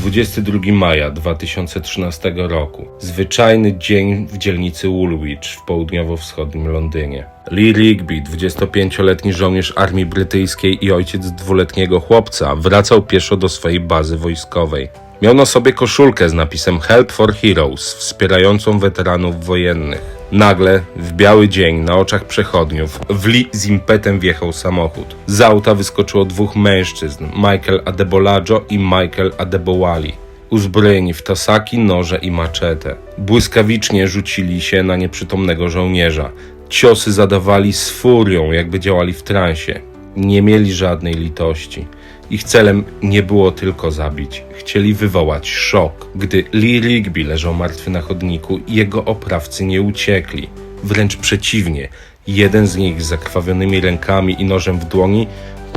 22 maja 2013 roku. Zwyczajny dzień w dzielnicy Woolwich w południowo-wschodnim Londynie. Lee Rigby, 25-letni żołnierz armii brytyjskiej i ojciec dwuletniego chłopca, wracał pieszo do swojej bazy wojskowej. Miał na sobie koszulkę z napisem Help for Heroes, wspierającą weteranów wojennych. Nagle, w biały dzień, na oczach przechodniów, w Lee z impetem wjechał samochód. Z auta wyskoczyło dwóch mężczyzn, Michael Adebolajo i Michael Adebowali. Uzbrojeni w tasaki, noże i maczetę. Błyskawicznie rzucili się na nieprzytomnego żołnierza. Ciosy zadawali z furią, jakby działali w transie. Nie mieli żadnej litości. Ich celem nie było tylko zabić. Chcieli wywołać szok. Gdy Lee Rigby leżał martwy na chodniku, jego oprawcy nie uciekli. Wręcz przeciwnie, jeden z nich z zakrwawionymi rękami i nożem w dłoni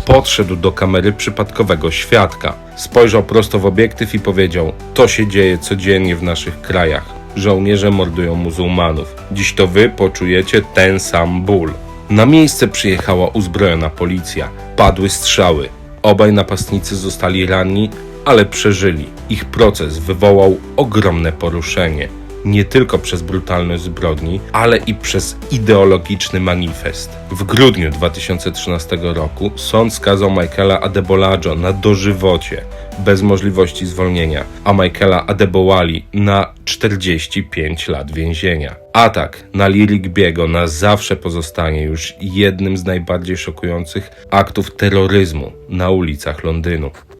podszedł do kamery przypadkowego świadka. Spojrzał prosto w obiektyw i powiedział: To się dzieje codziennie w naszych krajach. Żołnierze mordują muzułmanów. Dziś to wy poczujecie ten sam ból. Na miejsce przyjechała uzbrojona policja. Padły strzały. Obaj napastnicy zostali ranni, ale przeżyli. Ich proces wywołał ogromne poruszenie. Nie tylko przez brutalność zbrodni, ale i przez ideologiczny manifest. W grudniu 2013 roku sąd skazał Michaela Adebolajo na dożywocie, bez możliwości zwolnienia, a Michaela Adebowali na 45 lat więzienia. Atak na Lirigbiego na zawsze pozostanie już jednym z najbardziej szokujących aktów terroryzmu na ulicach Londynu.